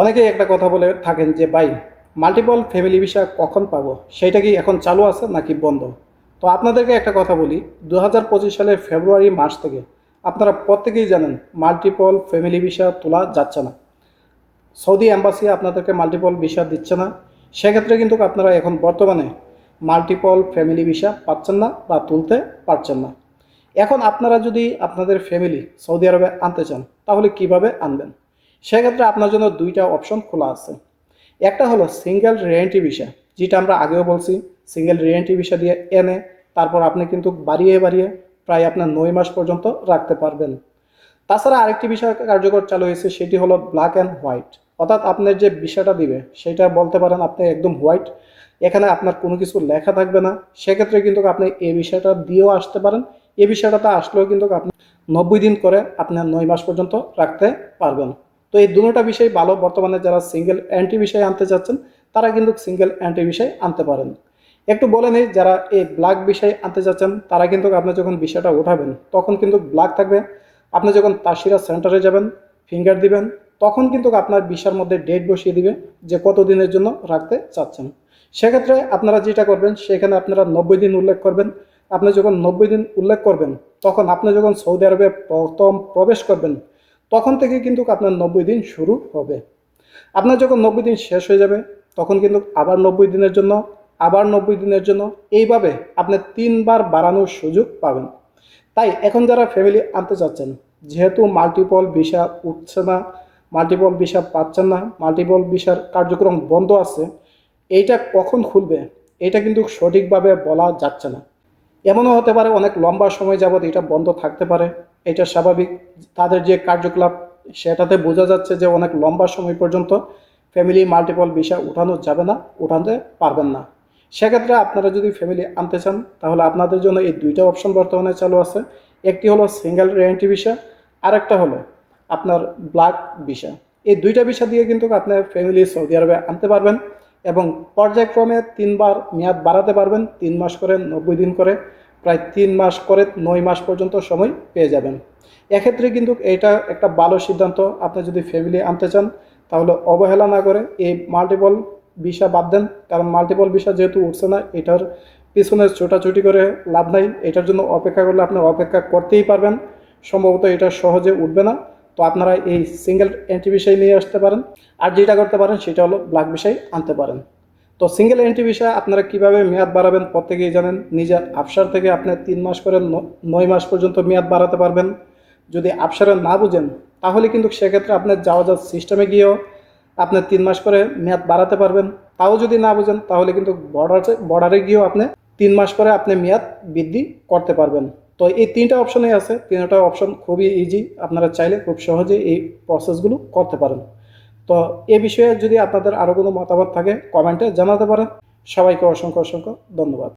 অনেকেই একটা কথা বলে থাকেন যে, ভাই মাল্টিপল ফ্যামিলি ভিসা কখন পাবো? সেটা কি এখন চালু আছে নাকি বন্ধ? তো আপনাদেরকে একটা কথা বলি দু হাজার পঁচিশ সালের ফেব্রুয়ারি মাস থেকে আপনারা প্রত্যেকেই জানেন মাল্টিপল ফ্যামিলি ভিসা তোলা যাচ্ছে না। সৌদি অ্যাম্বাসি আপনাদেরকে মাল্টিপল ভিসা দিচ্ছে না। সেক্ষেত্রে কিন্তু আপনারা এখন বর্তমানে মাল্টিপল ফ্যামিলি ভিসা পাচ্ছেন না বা তুলতে পারছেন না। এখন আপনারা যদি আপনাদের ফ্যামিলি সৌদি আরবে আনতে চান, তাহলে কীভাবে আনবেন? সেক্ষেত্রে আপনার জন্য দুইটা অপশন খোলা আছে। একটা হলো সিঙ্গেল রেন্টি ভিসা যেটা আমরা আগেও বলছি সিঙ্গেল রেন্টি ভিসা দিয়ে এনে তারপর আপনি কিন্তু বাড়িয়ে বাড়িয়ে প্রায় আপনার নয় মাস পর্যন্ত রাখতে পারবেন। তাছাড়া আরেকটি বিষয় কার্যকর চালু হয়েছে, সেটি হলো ব্ল্যাক অ্যান্ড হোয়াইট অর্থাৎ আপনার যে বিষয়টা দিবে, সেটা বলতে পারেন আপনি একদম হোয়াইট এখানে আপনার কোনো কিছু লেখা থাকবে না। সেক্ষেত্রে কিন্তু আপনি এই বিষয়টা দিয়েও আসতে পারেন, এই বিষয়টাতে আসলেও কিন্তু আপনি নব্বই দিন করে আপনার নয় মাস পর্যন্ত রাখতে পারবেন। তো এই দুটোটা বিষয় ভালো বর্তমানে যারা সিঙ্গেল অ্যান্টি বিষয় আনতে চাচ্ছেন, তারা কিন্তু সিঙ্গেল অ্যান্টি বিষয় আনতে পারেন। একটু বলে নিই, যারা এই ব্ল্যাক বিষয় আনতে চাচ্ছেন, তারা কিন্তু আপনি যখন বিষয়টা উঠাবেন তখন কিন্তু ব্ল্যাক থাকবে। আপনি যখন তাসিরা সেন্টারে যাবেন ফিঙ্গার দিবেন, তখন কিন্তু আপনার বিষার মধ্যে ডেট বসিয়ে দিবে যে কত দিনের জন্য রাখতে চাচ্ছেন। সেক্ষেত্রে আপনারা যেটা করবেন, সেখানে আপনারা নব্বই দিন উল্লেখ করবেন। আপনি যখন নব্বই দিন উল্লেখ করবেন, তখন আপনি যখন সৌদি আরবে প্রথম প্রবেশ করবেন তখন থেকে কিন্তু আপনার নব্বই দিন শুরু হবে। আপনার যখন নব্বই দিন শেষ হয়ে যাবে, তখন কিন্তু আবার নব্বই দিনের জন্য, আবার নব্বই দিনের জন্য, এইভাবে আপনি তিনবার বাড়ানোর সুযোগ পাবেন। তাই এখন যারা ফ্যামিলি আনতে চাচ্ছেন, যেহেতু মাল্টিপল ভিসা উঠছে না মাল্টিপল ভিসা পাচ্ছেন না মাল্টিপল ভিসার কার্যক্রম বন্ধ আছে, এইটা কখন খুলবে এটা কিন্তু সঠিকভাবে বলা যাচ্ছে না। এমনও হতে পারে অনেক লম্বা সময় যাবৎ এটা বন্ধ থাকতে পারে। এটা স্বাভাবিক। তাদের যে কার্যকলাপ, সেটাতে বোঝা যাচ্ছে যে অনেক লম্বা সময় পর্যন্ত ফ্যামিলি মাল্টিপল ভিসা উঠানো যাবে না, উঠাতে পারবেন না। সেক্ষেত্রে আপনারা যদি ফ্যামিলি আনতে চান, তাহলে আপনাদের জন্য এই দুইটা অপশন বর্তমানে চালু আছে। একটি হলো সিঙ্গেল রেন্টি ভিসা, আরেকটা হলো আপনার ব্ল্যাক ভিসা। এই দুইটা ভিসা দিয়ে কিন্তু আপনার ফ্যামিলি সৌদি আরবে আনতে পারবেন এবং পর্যায়ক্রমে তিনবার মেয়াদ বাড়াতে পারবেন, তিন মাস করে, নব্বই দিন করে। প্রায় তিন মাস করে নয় মাস পর্যন্ত সময় পেয়ে যাবেন। এক্ষেত্রে কিন্তু এটা একটা ভালো সিদ্ধান্ত। আপনি যদি ফ্যামিলি আনতে চান, তাহলে অবহেলা না করে এই মাল্টিপল ভিসা বাদ দেন। কারণ মাল্টিপল ভিসা যেহেতু উঠছে না, এটার পিছনে ছোটাছুটি করে লাভ নাই। এটার জন্য অপেক্ষা করলে আপনি অপেক্ষা করতেই পারবেন। সম্ভবত এটা সহজে উঠবে না। তো আপনারা এই সিঙ্গেল এন্ট্রি বিষয় নিয়ে আসতে পারেন। আর যেটা করতে পারেন, সেটা হলো ব্ল্যাক বিষয় আনতে পারেন। তো সিঙ্গেল এন্ট্রি বিষয় আপনারা কীভাবে মেয়াদ বাড়াবেন প্রত্যেকেই জানেন? নিজের আফসার থেকে আপনি তিন মাস করে নয় মাস পর্যন্ত মেয়াদ বাড়াতে পারবেন। যদি আফসারে না বুঝেন, তাহলে কিন্তু সেক্ষেত্রে আপনার যাওয়া যাওয়ার সিস্টেমে গিয়েও আপনি তিন মাস করে মেয়াদ বাড়াতে পারবেন। তাও যদি না বুঝেন, তাহলে কিন্তু বর্ডারে বর্ডারে গিয়েও আপনি তিন মাস করে আপনি মেয়াদ বৃদ্ধি করতে পারবেন। তো এই তিনটা অপশনই আছে। তিনটা অপশন খুবই ইজি আপনারা চাইলে খুব সহজে এই প্রসেসগুলো করতে পারেন। তো এ বিষয়ে যদি আপনাদের আরও কোনো মতামত থাকে কমেন্টে জানাতে পারেন। সবাইকে অসংখ্য অসংখ্য ধন্যবাদ।